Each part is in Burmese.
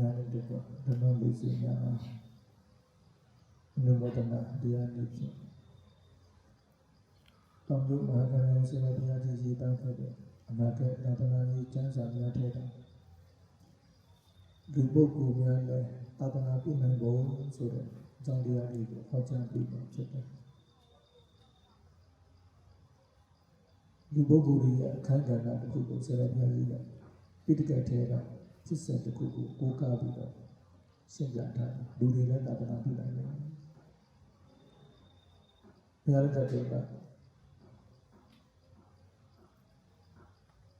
ညာနဲ့တကွဓမ္မလေးစီညာအနုမောဒနာတရားနည်းဖြင့်တောင်ကျိုးမဟာကရဏဆေဝတရားကြီးကြီးတောင်းခဲ့တဲ့အနာဂတ်သာသနာရေးကျမ်းစာများထဲတာဒီပုဂ္ဂိုလ်များလည်းသာသနာပြုနိုင်ဖို့ဆိုတဲ့အကြောင်းတရားလေးကိုဟောကြားပေးမှာဖြစ်တယ်ဒီပုဂ္ဂိုလ်ရဲ့အခန်းကဏ္ဍတစ်ခုကိုဆေဝတရားကြီးကပိဋကတ်ထဲက ဖြစ်စဉ်တစ်ခုကိုကိုးကားပြီးတော့ရှင်းပြထားတယ်လူတွေလည်းသာသနာပြုနိုင်တယ်ဘုရားလက်ထက်က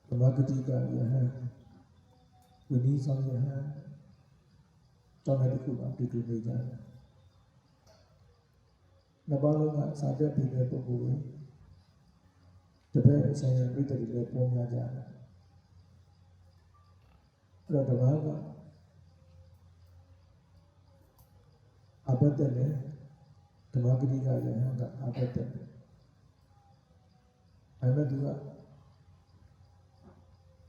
ဓမ္မဂတိကယဟန်ဝိနည်းဆောင်ယဟန်တောင်းတဲ့တစ်ခုပါတူတူနေကြတယ်နှစ်ပါးလုံးကစာတက်ပြီးတဲ့ပုဂ္ဂိုလ်တွေတပည့်အဆိုင်ရပြိတ္တိတွေပေါ်များကြတယ် အဲ့တော့တပါးကအဘတ်တက်လေဓမ္မဂတိကယဟန်ကအဘတ်တက်တယ်အဲ့မဲ့သူက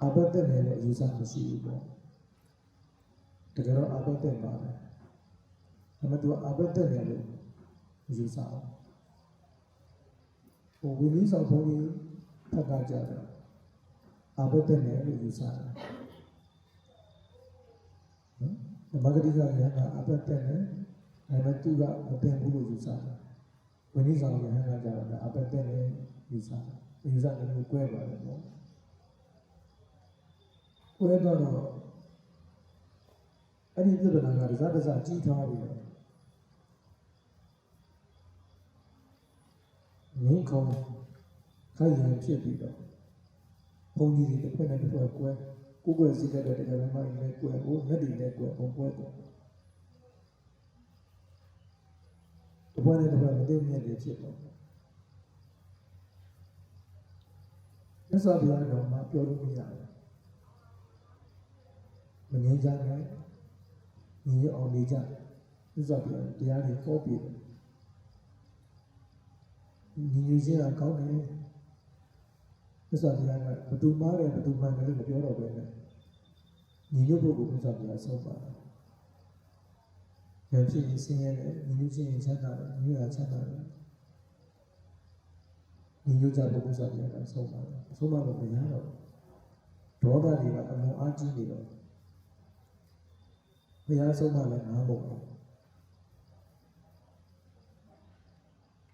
အဘတ်တက်တယ်လို့အယူဆမရှိဘူးပေါ့တကယ်တော့အဘတ်တက်ပါပဲဒါပေမဲ့သူကအဘတ်တက်တယ်လို့အယူဆအောင်ဟိုဝိနည်းဆောင်ဘုန်းကြီးဖတ်တာကြတယ်အဘတ်တက်တယ်လို့ယူဆတယ် နော်ဓမ္မဂတိကယဟန်ကအဘတ်တက်တယ်ဒါပေမဲ့သူကမတင်ဘူးလို့ယူဆတယ်ဝိနည်းဆောင်ယဟန်ကကြတော့အဘတ်တက်တယ်ယူဆတယ်ယူဆတယ်လို့꿰ပါတယ်ပေါ့ကိုယ်တော့အဲ့ဒီပြဿနာကတစားတစားကြီးထွားပြီးတော့ငင်းခုံခိုင်ရန်ဖြစ်ပြီးတော့ဘုံကြီးတွေတစ်ဖက်နဲ့တစ်ဖက်ကွဲ ကိုယ်ကွယ်စီတဲ့တရားဓမ္မတွေလည်းကွဲဟိုမျက်တွေလည်းကွဲဘုံကွဲတယ်တစ်ဖက်နဲ့တစ်ဖက်မသိမြတ်တွေဖြစ်တော့မြတ်စွာဘုရားတော်မှာပြောလို့မရတယ်မငြင်းကြနဲ့ညီရအောင်နေကြသစ္စာပြတရားတွေဟောပြတယ်ညီညီချင်းကကောင်းတယ် သစ္စာတရားကဘသူမားတယ်ဘသူမှန်တယ်လို့မပြောတော့ဘဲနဲ့ညီညွတ်ဖို့ကိုသစ္စာတရားဆုံးပါတယ်ဉာဏ်ဖြစ်ရင်ဆင်းရဲတယ်ညီညွတ်ခြင်းရင်ချမ်းသာတယ်ညီညွတ်ရချမ်းသာတယ်ညီညွတ်ကြဖို့သစ္စာတရားကဆုံးပါတယ်ဆုံးမလို့မရတော့ဒေါသတွေကအလွန်အားကြီးနေတော့ဘုရားဆုံးမလည်းငါးပုံပဲ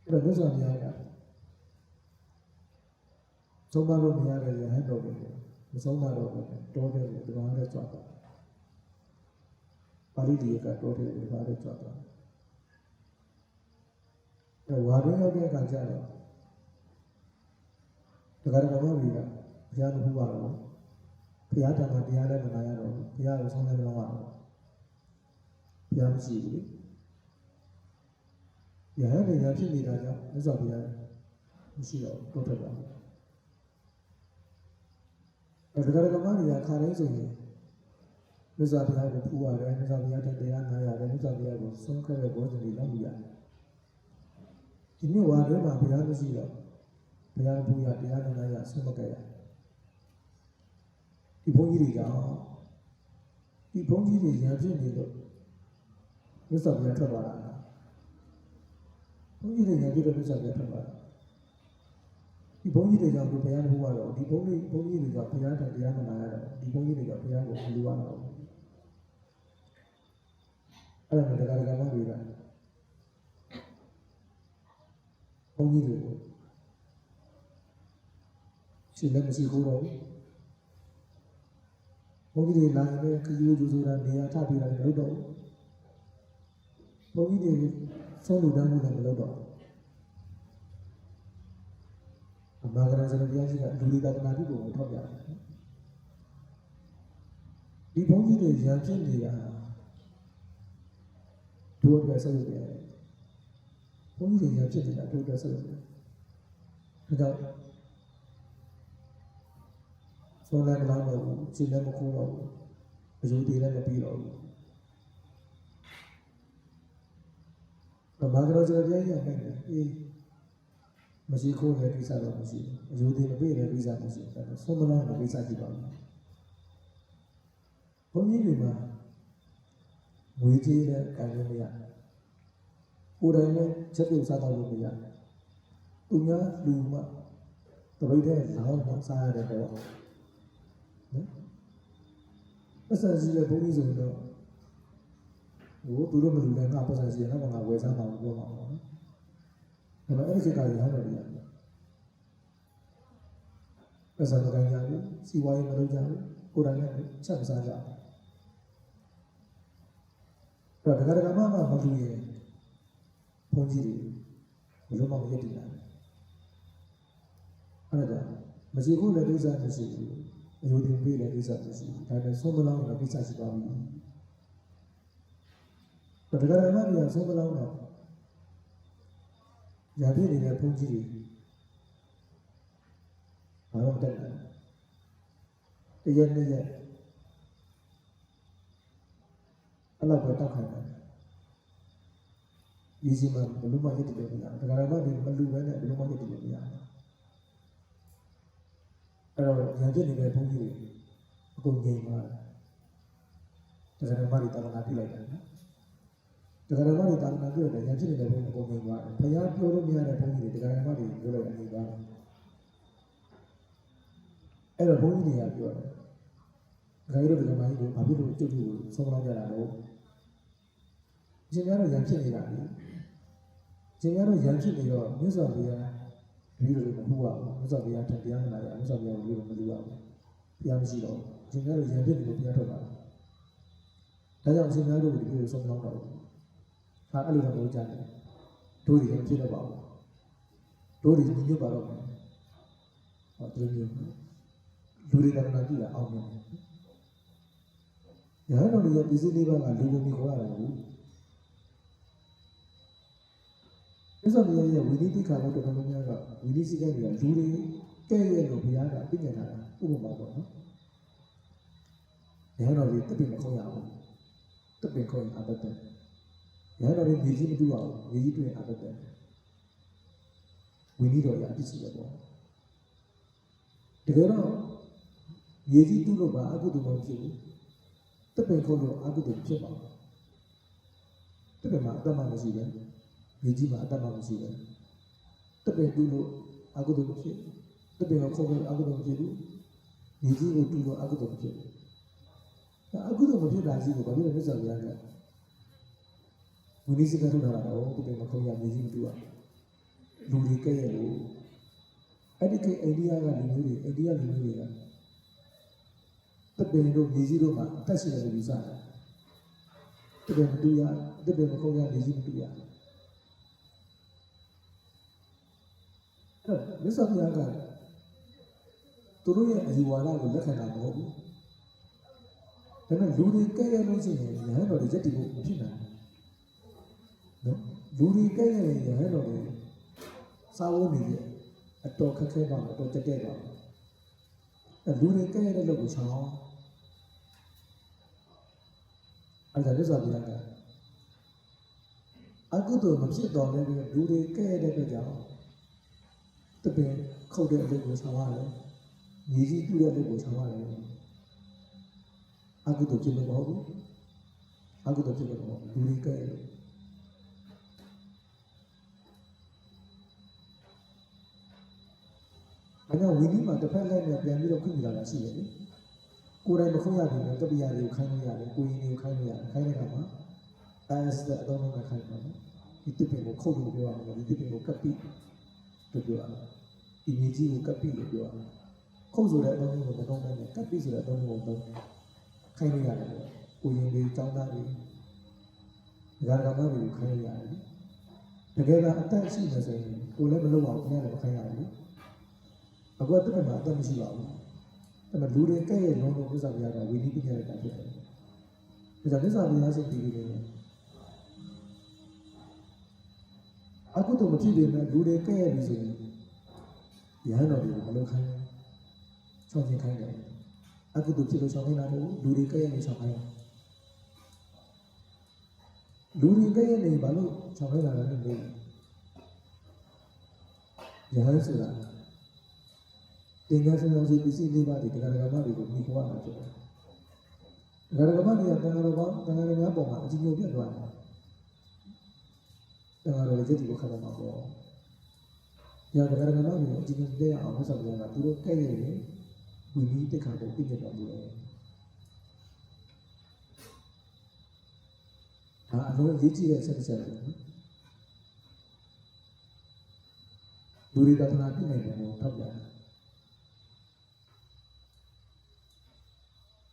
အဲ့တော့မြတ်စွာဘုရားက ဆုံးမလို့မရတဲ့ရဟန်းတော်တွေကိုမဆုံးမတော့ဘူးတောတဲ့ကိုဒီမှာလည်းကြွားတာပါဠိဒီကတောတဲ့ကိုဒီမှာလည်းကြွားတာအဲ့ဝါရင်းရောက်တဲ့အခါကျတော့တရားတော်ဘုရားကဘုရားမဟုတ်ပါဘူးဘုရားတန်ခါတရားလည်းမနာရတော့ဘူးဘုရားကိုဆုံးလည်းမလုပ်ရတော့ဘုရားမရှိဘူးလေရဟန်းတွေရဖြစ်နေတာကြောင့်မြတ်စွာဘုရားမရှိတော့တော့ထွက်တာအဲ ဒါကြကမတွေကခါတိုင်းဆိုရင်မြတ်စွာဘုရားကိုဖူးရတယ်မြတ်စွာဘုရားတဲ့တရားနာရတယ်မြတ်စွာဘုရားကိုဆုံးခဲ့တဲ့ဘောဇင်တွေလောက်ယူရတယ်ဒီနေ့ဝါတွဲမှာဘုရားမရှိတော့ဘုရားဖူးရတရားနာရဆုံးမခဲ့ရဒီဘုန်းကြီးတွေကြောင့်ဒီဘုန်းကြီးတွေရံဖြစ်နေလို့မြတ်စွာဘုရားထွက်သွားတာဘုန်းကြီးတွေညာပြည့်တဲ့မြတ်စွာဘုရားထွက်သွားတာ ဒီဘုန်းကြီးတွေကြောင့်ဘုရားမဟုတ်တော့ဒီဘုန်းကြီးဘုန်းကြီးတွေကြောင့်ဘုရားတန်တရားမနာရတော့ဒီဘုန်းကြီးတွေကြောင့်ဘုရားကိုမလူရတော့ဘူးအဲ့ဒါတရားဓမ္မတွေကဘုန်းကြီးတွေကိုရှင်လည်းမရှိဘူးတော့ဘုန်းကြီးတွေလာရင်ခရီးကျူဆိုတာနေရာထပြီးတာလည်းမလုပ်တော့ဘူးဘုန်းကြီးတွေဆုံးလူတန်းမှုလည်းမလုပ်တော့ ဘူးဘာကရံစရတရားရှိကလူတွေတနာပြုကိုထောက်ပြတယ်ဒီဘုန်းကြီးတွေရံပြစ်နေတာတို့အတွက်ဆက်လုပ်ရတယ်ဘုန်းကြီးတွေရံပြစ်နေတာတို့အတွက်ဆက်လုပ်ရတယ်ဒါကြောင့်ဆုံးလည်းမလောက်တော့ဘူးခြေလည်းမခိုးတော့ဘူးအယုဒ္ဓေလည်းမပြီးတော့ဘူးဘာသာတော်စကားပြန်ရနိုင်တယ်အေး မရှိခိုးတဲ့ကိစ္စတော့မရှိဘူးအယုဒ္ဓေမပြီးတဲ့ကိစ္စမရှိဘူးဆုံးမလောက်တဲ့ကိစ္စကြည့်ပါဦးဘုန်းကြီးတွေမှာငွေကြေးနဲ့ကံလို့မရကိုယ်တိုင်လည်းချက်ပြုတ်စားတော့လို့မရသူများလူမှတပိတ်တဲ့လောင်းမှစားရတဲ့တော့နော်ပတ်စံစီတဲ့ဘုန်းကြီးဆိုရင်တော့ဟိုသူတို့မလူလည်းငါပတ်စံစီရတော့ငါဝယ်စားမှာပြောမှာပေါ့နော် ဒါပေမဲ့အဲ့ဒီကကြီးဟောတယ်ဗျာပတ်စံတော့ကြဘူးစီဝါရေးမလုပ်ကြဘူးကိုယ်တိုင်လည်းချက်မစားကြဘူးအဲ့တော့ဒကာဒကာမမမလူရဲ့ဘုန်းကြီးတွေဘယ်လိုမှမရည်တည်နိုင်ဘူးအဲ့ဒါမရှိခုလည်းဒုစရမရှိဘူးအယုဒင်ပေးလည်းဒုစရမရှိဘူးဒါပေမဲ့ဆုံးမလောင်းတော့ဒုစရရှိသွားပြီဒါဒကာဒကာမမကဆုံးမလောင်းတော့ ညာပြည့်နေတဲ့ဘုန်းကြီးတွေဘာလို့တက်လဲတရက်နေ့ရက်အဲ့လောက်ပဲတောက်ခိုင်းတယ်ဒီစီမှာဘယ်လိုမှရည်တည်လို့မရဘူးဒကာဒကာမတွေမလူပဲနဲ့ဘယ်လိုမှရည်တည်လို့မရဘူးအဲ့တော့ညာပြည့်နေတဲ့ဘုန်းကြီးတွေအကုန်ငြိမ်သွားတယ်ဒကာဒကာမတွေတာဝန်ပြုလိုက်တယ်နော် ဒကာဒကာမတွေတာဝန်ပြုလိုက်တယ်ညာပြည့်နေတဲ့ဘုန်းကြီးအကုန်ငြိမ်သွားတယ်ဘုရားပြောလို့မရတဲ့ဘုန်းကြီးတွေဒကာဒကာမတွေပြောလိုက်ငြိမ်သွားတယ်အဲ့တော့ဘုန်းကြီးတွေကပြောတယ်ဒကာကြီးတို့ဒကာမကြီးတို့ဘာဖြစ်လို့จุดကိုဆုံးမလောက်ကြတာလဲရှင်များတော့ရံဖြစ်နေတာလေရှင်များတော့ရံဖြစ်နေတော့မြတ်စွာဘုရားတပည့်တော်တွေမဟုတ်ပါဘူးမြတ်စွာဘုရားထံတရားမလာရမြတ်စွာဘုရားကိုမလူရဘူးဘုရားမရှိတော့ရှင်များတော့ရံဖြစ်နေလို့ဘုရားထွက်လာတယ်ဒါကြောင့်ရှင်များတို့ဒီလိုဆုံးမလောက်တော့ဘူး ဟာအဲ့လိုတော့ပြောကြတယ်တို့တွေဖြစ်တော့ပါဘူးတို့တွေညှို့ပါတော့မယ်ဟောဒီလိုမျိုးလူတွေကလည်းကြည့်တာအောင်မြင်တယ်ရဟန်းတော်တွေရဲ့ပြည်စည်းလေးပါးကလူကိုမြင်ခေါ်ရတယ်ဘူးမြတ်စွာဘုရားရဲ့ဝိနည်းတိခါတော်တော်များများကဝိနည်းစည်းကမ်းတွေကလူတွေကဲ့ရဲ့လို့ဘုရားကပြညတ်တာဥပမာပေါ့နော်ရဟန်းတော်တွေတပည့်မခေါ်ရဘူးတပည့်ခေါ်ရင်အဘတ်တယ် ရဟန်းတော်တွေမြေကြီးမတူအောင်မြေကြီးတွေ့ရင်အဘတ်တယ်ဝိနည်းတော်ရအပြစ်ရှိတယ်ပေါ့တကယ်တော့မြေကြီးတူလို့ပါအကုသိုလ်မဖြစ်ဘူးတပည့်ခေါ်လို့အကုသိုလ်ဖြစ်ပါဘူးတပည့်မှာအတ္တမရှိဘူးမြေကြီးမှာအတ္တမရှိဘူးတပည့်တူလို့အကုသိုလ်ဖြစ်တပည့်ကိုခေါ်လို့အကုသိုလ်ဖြစ်ဘူးမြေကြီးကိုတူလို့အကုသိုလ်ဖြစ်ဘူးအကုသိုလ်မဖြစ်တာကြီးကိုဘာဖြစ်လဲမြတ်စွာဘုရားက ဝိနည်းစကားထုတ်တာတော့တပည့်မခေါ်ရမြေကြီးမတူအောင်လူတွေကဲ့ရဲ့လို့အဲ့ဒီကအိန္ဒိယကလူမျိုးတွေအိန္ဒိယလူမျိုးတွေကတပင်တို့မြေကြီးတို့မှာအသက်ရှင်တယ်လို့ယူဆတယ်တပင်မတူရတပင်မခေါ်ရမြေကြီးမတူရအဲ့မြတ်စွာဘုရားကသူတို့ရဲ့အယူဝါဒကိုလက်ခံတာမဟုတ်ဘူးဒါပေမဲ့လူတွေကဲ့ရဲ့လို့ရှိရင်ရဟန်းတော်တွေရက်တည်ဖို့မဖြစ်နိုင်ဘူး နော်လူတွေကဲ့ရဲ့ရင်ရဟန်းတော်တွေစာဝတ်နေတယ်အတော်ခက်ခဲပါအတော်တက်တက်ပါအဲလူတွေကဲ့ရဲ့တဲ့လို့ကိုချောင်းအဲ့ဒါလက်စွာပြရတယ်အကုသိုလ်မဖြစ်တော်လည်းလူတွေကဲ့ရဲ့တဲ့အတွက်ကြောင့်တပင်ခုတ်တဲ့အလုပ်ကိုဆောင်ရတယ်ညီကြီးတူတဲ့အလုပ်ကိုဆောင်ရတယ်အကုသိုလ်ဖြစ်လို့မဟုတ်ဘူးအကုသိုလ်ဖြစ်လို့မဟုတ်ဘူးလူတွေကဲ့ အဲကြောင့်ဝီဒီမှာတစ်ဖက်လက်နဲ့ပြန်ပြီးတော့ခွင့်ပြုလာတာရှိတယ်လေ။ကိုယ်တိုင်မခွင့်ရဘူးလေတပိယာတွေကိုခိုင်းလို့ရတယ်ကိုရင်တွေကိုခိုင်းလို့ရတယ်ခိုင်းတဲ့အခါမှာ as တဲ့အသုံးလုံးနဲ့ခိုင်းပါမယ်။ဒီတစ်ပင်ကိုခုတ်လို့ပြောရမယ်ဒီတစ်ပင်ကိုကပ်ပြီးလို့ပြောရမယ်။ဒီမြေကြီးကိုကပ်ပြီးလို့ပြောရမယ်။ခုတ်ဆိုတဲ့အသုံးလုံးကိုမသုံးနိုင်နဲ့ကပ်ပြီးဆိုတဲ့အသုံးလုံးကိုသုံးခိုင်းလို့ရတယ်ပေါ့။ကိုရင်တွေចောင်းသားတွေဒါကကောင်တွေကိုခိုင်းလို့ရတယ်။တကယ်ကအသက်ရှိနေဆိုရင်ကိုလည်းမလုပ်အောင်ခင်ဗျားလည်းမခိုင်းရဘူး။ အခုကတကယ်မှအသက်မရှိပါဘူး။ဒါပေမဲ့လူတွေကဲ့ရဲ့လုံးလုံးဥစ္စာပြရတာဝီနည်းပြရတာဖြစ်တယ်။ဒါကြောင့်ဥစ္စာပြရစိတ်ပြီးပြီးနေအခုတော့မဖြစ်ပေမဲ့လူတွေကဲ့ရဲ့ပြီဆိုရင်ရဟန်းတော်တွေကိုမလုပ်ခိုင်းဘူး။ချောင်းချင်းခိုင်းတယ်။အခုတော့ဖြစ်လို့ချောင်းခိုင်းတာမဟုတ်ဘူးလူတွေကဲ့ရဲ့နေချောင်းခိုင်းတယ်။လူတွေကဲ့ရဲ့နေဘာလို့ချောင်းခိုင်းတာလဲမသိဘူး။ရဟန်းဆိုတာ သင်္ကန်းဆောင်စီပစ္စည်းလေးပါးဒီတရားဓမ္မတွေကိုမိခွာတာဖြစ်တယ်ဒကာဒကမတွေကတန်ဃာတော်ပေါင်းတန်ဃာတော်များပုံမှာအကြည့်ညိုပြတ်သွားတယ်တန်ဃာတော်ရဲ့จิตကိုခတ်တော့မှာပေါ့ညာဒကာဒကမတွေအကြည့်ညိုပြတ်အောင်ဆက်ဆက်ပြန်တာသူတို့ကဲ့ရဲ့ရင်ဝီနီးတက်ခါတော့ပြည့်ပြတ်တော်မူတယ်ဒါအလုံးရေးကြည့်တဲ့ဆက်ဆက်ပဲနော်လူတွေတသနာပြည့်နေတယ်လို့ထောက်ပြတယ်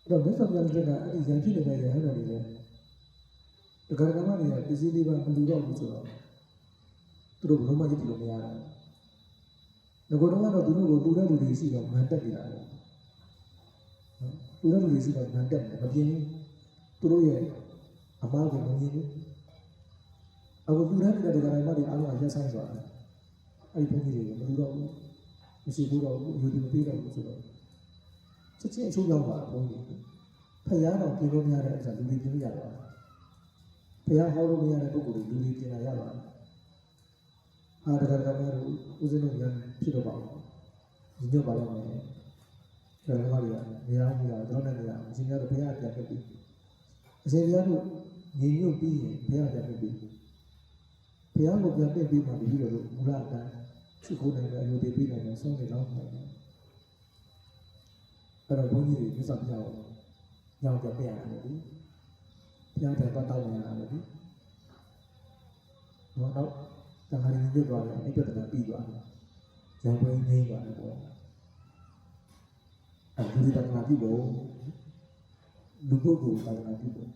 အဲ့ တော့မြတ်စွာဘုရားကအဲ့ဒီရန်ဖြစ်နေတဲ့ရဟန်းတော်တွေလည်းဒကာဒကမတွေကပစ္စည်းလေးပါမလူတော့ဘူးဆိုတော့သူတို့ဘယ်လိုမှကြည့်လို့မရဘူး။ငကိုတော့ကတော့သူတို့ကိုတူတဲ့လူတွေရှိတော့မန်တက်နေတာပေါ့။တူတဲ့လူတွေရှိတော့မန်တက်တယ်မပြင်းဘူး။သူတို့ရဲ့အမားကိုမမြင်ဘူး။အခုတူတဲ့နေတဲ့ဒကာဒကမတွေအားလုံးကရက်ဆိုင်သွားတယ်။အဲ့ဒီဘုန်းကြီးတွေကမလူတော့ဘူး။မရှိဘူးတော့ဘူး။ယူတယ်မပေးတော့ဘူးဆိုတော့ချက်ချင်းအချိုးရောက်သွားတာဘုန်းကြီး။ ဖယားတော်ပြင်လို့မရတဲ့အခါလူတွေပြင်လို့ရတော့ဖယားဟောလို့မရတဲ့ပုဂ္ဂိုလ်တွေလူတွေပြင်လာရတော့အာတကယ်တကယ်လို့ဦးဇင်းတို့ပြန်ဖြစ်တော့ပါဘူးညညပါတော့မယ်ကျန်တော်တွေကမရဘူးမရတော့နဲ့မရအရှင်ကတော့ဘုရားပြန်ပြပြီအရှင်ဘုရားတို့ညီညွတ်ပြီးရင်ဘုရားပြန်ပြပြီဘုရားကိုပြန်ပြပြီးမှပြီးတော့မူလအတိုင်းချစ်ခိုးနိုင်တဲ့အလိုတွေပြီးနိုင်တယ်ဆုံးနေတော့မယ်အဲ့တော့ဘုန်းကြီးတွေမြတ်စွာဘုရား ကိုညောင်းပြန်ပြရတယ်လေဘုရားတိုင်တော့တောင်းနေရတယ်လေတော့တော့တခါရင်ပြတ်သွားတယ်အဲ့ပြဿနာပြီးသွားတယ်ရံပွဲငိမ့်သွားတယ်ပေါ့အဲ့ဒီတခါပြီးတော့လူပုဂ္ဂိုလ်တခါပြီးတော့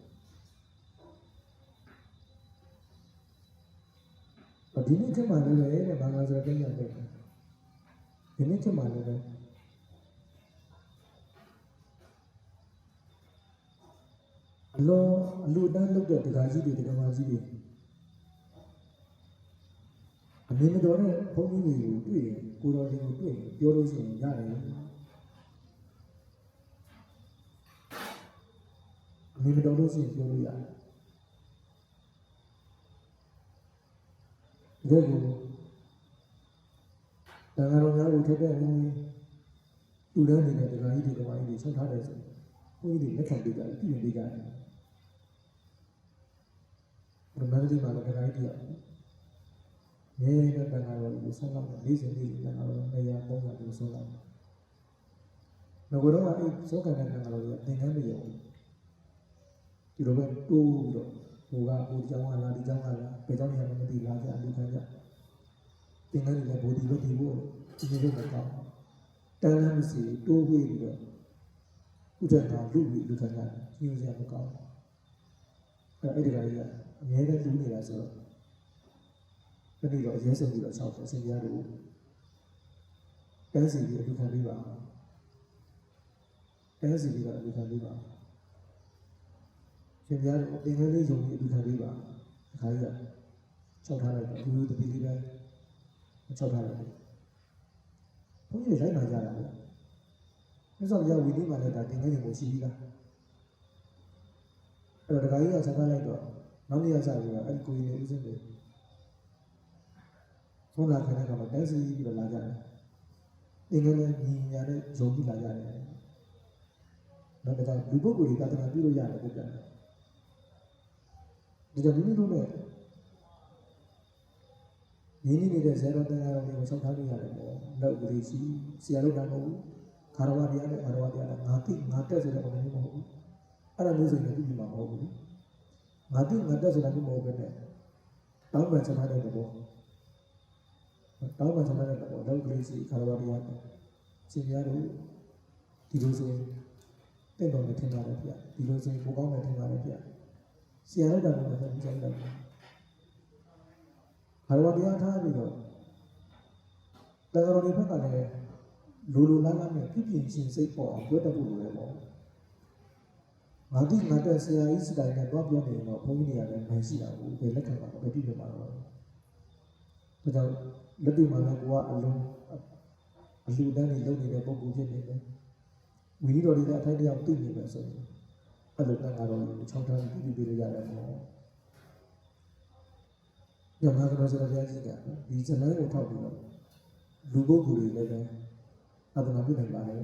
ဒီနေ့ခေတ်မှာလည်းတဲ့ဘာသာစကားပြန်ရတယ်ဒီနေ့ခေတ်မှာလည်း အလောအလူတန်းလုပ်တဲ့ဒကာကြီးတွေဒကာမကြီးတွေအမြင်မတော်တဲ့ဘုန်းကြီးတွေကိုတွေ့ရင်ကိုတော်တွေကိုတွေ့ရင်ပြောလို့ရှိရင်ရတယ်အမြင်မတော်လို့ရှိရင်ပြောလို့ရတယ်ဒီလိုတန်ဃာတော်များကိုထက်တဲ့ဘုန်းကြီးလူတန်းနေတဲ့ဒကာကြီးတွေဒကာကြီးတွေဆက်ထားတယ်ဆိုဘုန်းကြီးတွေလက်ခံပေးကြတယ်ပြင်ပေးကြတယ် ဘုရားမန္တလေးမှာလည်းဒကာကြီးတွေမြဲတဲ့တန်ခါတော်ကိုဆုံးလောက်40 40တန်ခါတော်200 300ကိုဆုံးလောက်ငါကတော့အဲ့ဆုံးကန်တဲ့တန်ခါတော်ကြီးသင်္ကန်းမရောဒီလိုပဲတိုးပြီးတော့ဟိုကဟိုကြောင်းကလာဒီကြောင်းကလာဘယ်ကြောင်းရမှမသိလာကြအလူခံကြသင်္ကန်းတွေလည်းဘိုဒီဘက်ဒီဘို့ဒီလိုပဲကောင်းတန်လမ်းမရှိတိုးဝေးပြီးတော့ဥဒ္ဒတာလူပြီးလူခံကြညှို့စရာမကောင်းအဲ့ အဲ့ဒီကလေးကအများနဲ့လူနေတာဆိုတော့တတိတော့အရေးဆုံးပြီးတော့ဆောက်တယ်အစဉ်ပြားတို့တန်းစီပြီးအလူခံပေးပါတန်းစီပြီးတော့အလူခံပေးပါရှင်ပြားတို့တင်လေးလေးယုံပြီးအလူခံပေးပါအခါကြီးကချောက်ထားလိုက်တော့လူလူတတိလေးပဲချောက်ထားလိုက်ဘုန်းကြီးလိုက်လာကြတာဗျမြတ်စွာဘုရားဝီဒီမှာလည်းဒါတင်လေးတွေကိုရှိပြီးသား အဲ့တော့ဒကာကြီးကဆက်ကားလိုက်တော့နောက်နေ့ကစပြီးတော့အဲ့ဒီကိုကြီးလေးဦးစင်းတွေဘုရားခဏကမှတိုက်စီပြီးတော့လာကြတယ်။ဒီကနေ့ညီညာနဲ့ဇုံပြီးလာကြတယ်။နောက်တစ်ခါလူပုဂ္ဂိုလ်တွေတသနာပြုလို့ရတယ်ပုဂ္ဂိုလ်။ဒီကြောင့်မိမိတို့နဲ့ညီနေနေတဲ့ဇေရောတရားတော်တွေကိုဆောက်ထားလို့ရတယ်ပေါ့။လောက်ကလေးရှိဆရာတို့ကမဟုတ်ဘူး။ခါရဝတရားနဲ့ခါရဝတရားနဲ့ငါတိငါတက်ဆိုတဲ့ပုံမျိုးမဟုတ်ဘူး။ အဲ့ဒါမျိုးဆိုရင်ပြပြမှာမဟုတ်ဘူး။ငါတိငါတက်ဆိုတာမျိုးမဟုတ်ဘဲနဲ့တောင်းပန်ချထားတဲ့ဘောတောင်းပန်ချတဲ့တော့လောက်ကလေးစီခါရဝတရားရှင်ပြတို့ဒီလိုဆိုရင်တင့်တော်နဲ့ထင်ပါတယ်ဗျဒီလိုဆိုရင်ပိုကောင်းတယ်ထင်ပါတယ်ဗျဆရာတို့ကတော့လည်းပြန်ကြည့်လိုက်ခါရဝတရားထားပြီးတော့တန်တော်တွေဘက်ကလည်းလူလူလားလားနဲ့ပြပြင်းချင်းစိတ်ပေါ်အောင်ပြောတတ်ဖို့လိုတယ်ပေါ့ ငါတိငါတက်ဆရာကြီးစတိုင်နဲ့တော့ပြောနေတော့ဘုန်းကြီးတွေကလည်းမရှိတာဘူးဘယ်လက်ခံမှာဘယ်ပြည့်မှာတော့ဒါကြောင့်လက်တွေ့မှာလည်းကိုကအလုံးအလှူဒန်းတွေလုပ်နေတဲ့ပုံကူဖြစ်နေတယ်ဝီဒီတော်တွေကအထိုက်တယောက်သိနေမယ်ဆိုရင်အဲ့လိုတန်ခါတော်ကိုချောင်းထားပြီးပြပြလို့ရတယ်ပေါ့ညမှာကတော့ဆိုတော့ဘုရားကြီးကဒီဇလန်းကိုထောက်ပြီးတော့လူပုဂ္ဂိုလ်တွေလည်းပဲအတနာပြုနိုင်ပါလေ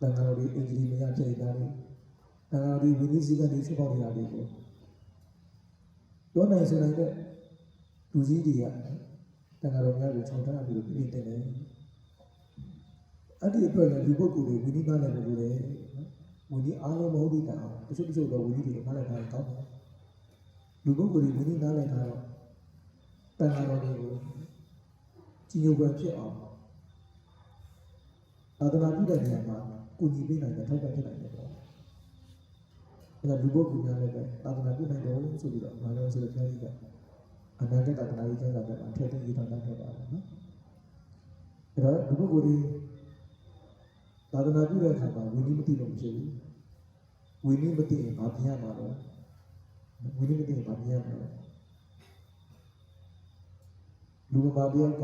တန်ခါတော်တွေအင်ဂျီမရဖြစ်နေတာလေဒါ ကဒီဝိနည်းစည်းကမ်းတွေချက်ပေါက်နေတာတွေကိုပြောနိုင်ဆိုနိုင်တဲ့လူကြီးတွေကတန်ခါတော်များကိုခြုံထားပြီးတော့ပြည့်တဲ့တယ်အဲ့ဒီအတွက်လည်းလူပုဂ္ဂိုလ်တွေဝိနည်းနားလည်းလို့ရတယ်နော်ဝိနည်းအားလုံးမဟုတ်တဲ့အောင်တချို့တချို့တော့ဝိနည်းတွေနားလည်းထားရင်ကောင်းတယ်လူပုဂ္ဂိုလ်တွေဝိနည်းနားလည်းထားတော့တန်ခါတော်တွေကိုကြီးညိုပွဲဖြစ်အောင်သာသနာပြုတဲ့နေရာမှာကိုညီပေးနိုင်တဲ့ထောက်ပံ့ဖြစ်နိုင်တယ်ပေါ့အဲ့ ဒါလူပုဂ္ဂိုလ်များလည်းပဲသာသနာပြုနိုင်တယ်ဆိုပြီးတော့မာနဆိုတဲ့ဘုရားကြီးကအနာဂတ်သာသနာရေးကျမ်းစာတွေမှာထည့်သွင်းရေးထားတတ်ခဲ့ပါတယ်နော်အဲ့တော့လူပုဂ္ဂိုလ်တွေသာသနာပြုတဲ့အခါမှာဝိနည်းမသိလို့မရှိဘူးဝိနည်းမသိရင်ဘာပြရမှာလဲဝိနည်းမသိရင်ဘာပြရမှာလဲလူမပါပြောက်က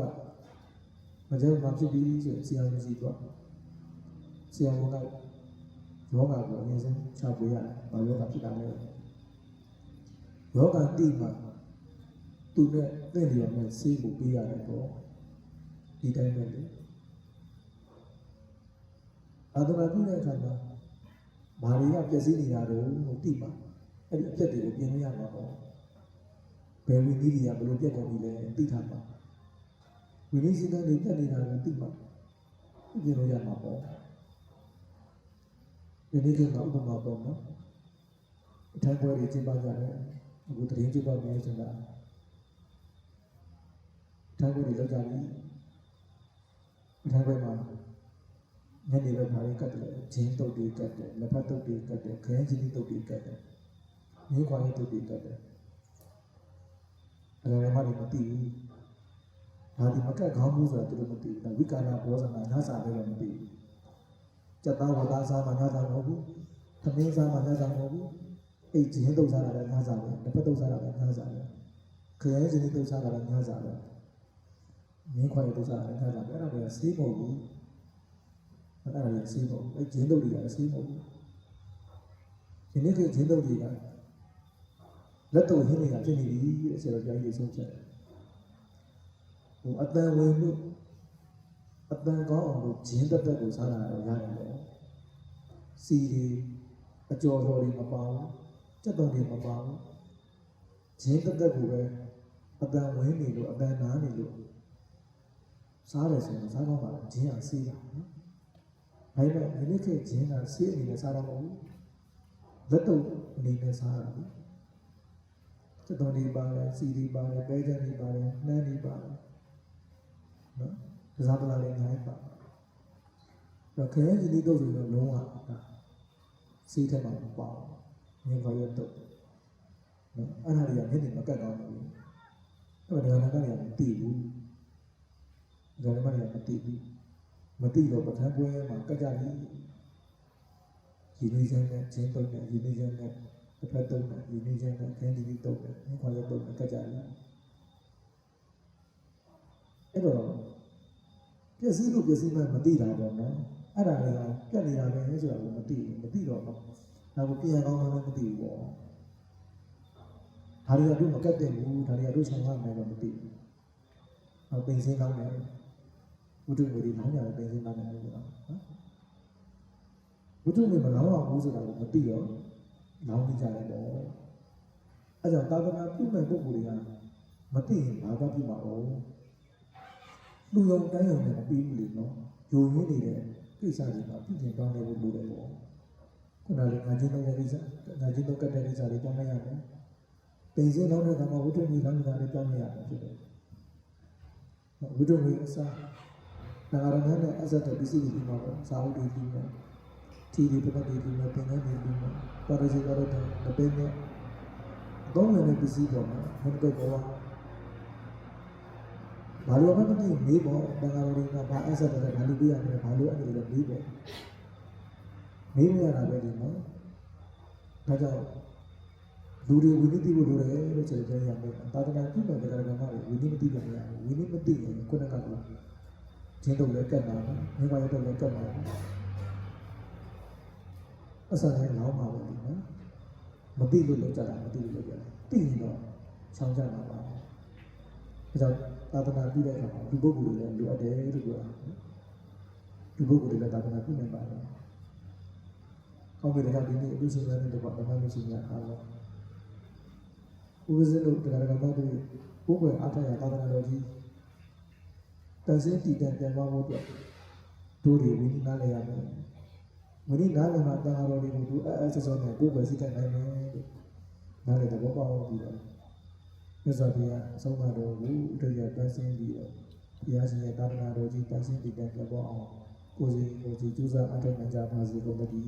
မကြမ်းမဖြစ်ပြီးဆိုရင်ဆရာကြီးကဆရာက ယောဂကိုအရင်ဆုံးချပွေးရတယ်။ဘာယောဂဖြစ်တာလဲ။ယောဂတိမှာသူနဲ့တင့်လျော်နဲ့ဆေးကိုပေးရတယ်ပေါ့။ဒီတိုင်းပဲလေ။အာသနာပြုတဲ့အခါမှာဘာတွေကပြည့်စည်နေတာတော့တိမှာအဲ့ဒီအပြက်တွေကိုပြင်လို့ရမှာပေါ့။ဘယ်ဝိနည်းတွေကဘယ်လိုပြက်ကုန်ပြီလဲသိထားမှာ။ဝိနည်းစည်းကမ်းတွေပြက်နေတာကိုသိမှာပြင်လို့ရမှာပေါ့။ ဒီနေ့ကဥပမာပေါ့နော်အထိုင်ပွဲတွေကျင်းပကြတယ်အခုတရင်ကျင်းပမယ်ဆိုတာထိုင်ပွဲတွေလောက်ကြပြီအထိုင်ပွဲမှာညနေပဲဘာတွေကတ်တယ်ဂျင်းတုတ်တွေကတ်တယ်လက်ဖက်တုတ်တွေကတ်တယ်ခရမ်းချင်းတုတ်တွေကတ်တယ်မင်းခွာရေးတုတ်တွေကတ်တယ်အဲ့ဒါမှလည်းမသိဘူးဒါဒီမကတ်ခေါင်းဘူးဆိုတာသူတို့မသိဘူးဒါဝိကာရဘောဇနာနာစာလည်းမသိဘူး ကြက်သားဝသားစားမှညစားမဟုတ်ဘူး။သမင်းစားမှညစားမဟုတ်ဘူး။အိတ်ချင်းတုပ်စားတာလည်းညစားပဲ။တစ်ဖက်တုပ်စားတာလည်းညစားပဲ။ခရဲချင်းတုပ်စားတာလည်းညစားပဲ။မင်းခွာရတုပ်စားတာလည်းညစားပဲ။အဲ့ဒါတွေကဆေးမဟုတ်ဘူး။အဲ့ဒါတွေကဆေးမဟုတ်ဘူး။အဲ့ချင်းတုပ်တွေကဆေးမဟုတ်ဘူး။ဒီနေ့ကချင်းတုပ်တွေကလက်တော့ဟင်းနေတာဖြစ်နေပြီတဲ့ဆရာတော်ကြီးဆုံးဖြတ်တယ်။ဟိုအတန်ဝင်လို့ အပန်ကောင်းအောင်လို့ဂျင်းတက်တက်ကိုစားတာတော့ရတယ်ပေါ့စီတွေအကျော်တော်တွေမပါဘူးကြက်တော်တွေမပါဘူးဂျင်းတက်တက်ကိုပဲအပန်ဝင်နေလို့အပန်နားနေလို့စားတယ်ဆိုရင်စားတော့ပါဂျင်းအောင်စီးတာနော်ဒါပေမဲ့ဒီနေ့ခေတ်ဂျင်းကစီးအနေနဲ့စားတော့မဟုတ်ဘူးလက်တော့အနေနဲ့စားတာလေကြက်တော်တွေပါတယ်စီတွေပါတယ်ပဲကြမ်းတွေပါတယ်နှမ်းတွေပါတယ်နော်က စားပလာလေးအများကြီးပါတော့ခဲကြီးလေးတော့ဆိုတော့လုံးဝစီးထက်မှာမပေါ့မြင်ပါရတော့နော်အဲ့ဒါတွေကမျက်နှာမကတ်တော့ဘူးအဲ့ဒါကလည်းမသိဘူးဒါလည်းမလည်းမသိဘူးမသိတော့ပထမပွဲမှာကတ်ကြပြီရင်းနှီးချမ်းနဲ့ချင်းတုံးနဲ့ရင်းနှီးချမ်းနဲ့တစ်ဖက်တုံးနဲ့ရင်းနှီးချမ်းနဲ့ခန်းဒီလေးတုံးနဲ့မြင်ပါရတော့ကတ်ကြပြီအဲ့တော့ ပျက်စီးလို့ပျက်စီးမှမသိတာပေါ့နော်အဲ့ဒါတွေကပြက်နေတာပဲဆိုတာကိုမသိဘူးမသိတော့တော့ဒါကိုပြန်ကောင်းမှလည်းမသိဘူးပေါ့ဒါတွေကတို့မကတ်တဲ့ဘူးဒါတွေကတို့ဆောင်ရမယ်တော့မသိဘူးဟောပင်စင်းကောင်းတယ်ဘုဒ္ဓဝီဒီလောင်းရတယ်ပင်စင်းကောင်းတယ်လို့ပြောနော်ဘုဒ္ဓဝီမလောင်းအောင်ဘူးဆိုတာကိုမသိတော့လောင်းနေကြတယ်ပေါ့အဲ့ကြောင့်သာသနာပြုမဲ့ပုဂ္ဂိုလ်တွေကမသိရင်ဘာကပြုမှာတော့ လူယုံတိုင်းယုံနဲ့မပြီးဘူးလေနော်ယုံရင်းနေတဲ့ကိစ္စတွေမှာပြည်ပြင်ကောင်းနေဖို့လိုတယ်ပေါ့ခုနကငါချင်းတော့တဲ့ကိစ္စငါချင်းတော့ကတ်တဲ့ကိစ္စတွေကြောင်းမရမယ်ပင်စင်းလုံးတဲ့ကမှာဝိတုံကြီးလောင်းနေတာတွေကြောင်းမရဘူးဖြစ်တယ်ဝိတုံကြီးအစားနာဂရဏနဲ့အဆက်တဲ့ပစ္စည်းတွေဒီမှာပေါ့စာအုပ်တွေဒီမှာတီတွေပတ်တွေဒီမှာသင်္ကန်းတွေဒီမှာပါရစီကတော့တဲ့ပင်းနဲ့သုံးနေတဲ့ပစ္စည်းပေါ်မှာဘယ်တော့ကော ဘာလို့မှမသိမေးပေါ့ဘင်္ဂါလိုတွေကဘာအဆက်တယ်ဘာလို့ပြရတယ်ဘာလို့အဲ့လိုလဲမေးပေါ့မေးမရတာပဲဒီနော်ဒါကြောင့်လူတွေဝိနည်းသိဖို့လိုတယ်လို့ဆိုကြရမယ်သာသနာပြုတဲ့တရားဓမ္မတွေဝိနည်းမသိလို့မရဘူးဝိနည်းမသိရင်ခုနကကကျင်းတော့လည်းကတ်တာပဲမိဘရတော့လည်းကတ်တာပဲအစလည်းလောင်းပါပဲဒီနော်မသိလို့လောက်ကြတာမသိလို့လောက်ကြတာသိရင်တော့ချောင်းကြတာပါ ဒါကြောင့်သာသနာပြုတဲ့အခါမှာဒီပုဂ္ဂိုလ်တွေလည်းလိုအပ်တယ်လို့ပြောတာဒီပုဂ္ဂိုလ်တွေလည်းသာသနာပြုနိုင်ပါတယ်ဟောင်းကလေးကဒီနေ့အလူရှင်များနဲ့တကွာဓမ္မလူရှင်များအားလုံးဥပဇင်းတို့တရားဓမ္မတို့ကိုယ်ွယ်အားထားရသာသနာတော်ကြီးတန်စင်းတည်တံ့ပြန်ပါဖို့အတွက်တို့တွေဝိနားလဲရမယ်ဝိနားလည်းမှာတန်ဃာတော်တွေကိုတို့အဲအဲဆောဆောနဲ့ကိုယ်ပဲစိတ်တိုင်းနိုင်မယ်လို့နားလေတော့ပေါ့ပြီးတော့ မြတ်စွာဘုရားအဆုံးအမတော်ကိုအထက်ရတန်စင်းပြီးတော့ဘုရားရှင်ရဲ့သာသနာတော်ကြီးတန်စင်းတည်တံ့ပြန်ပေါ်အောင်ကိုယ်စီကိုယ်စီကြိုးစားအားထုတ်နိုင်ကြပါစေကုန်သတည်း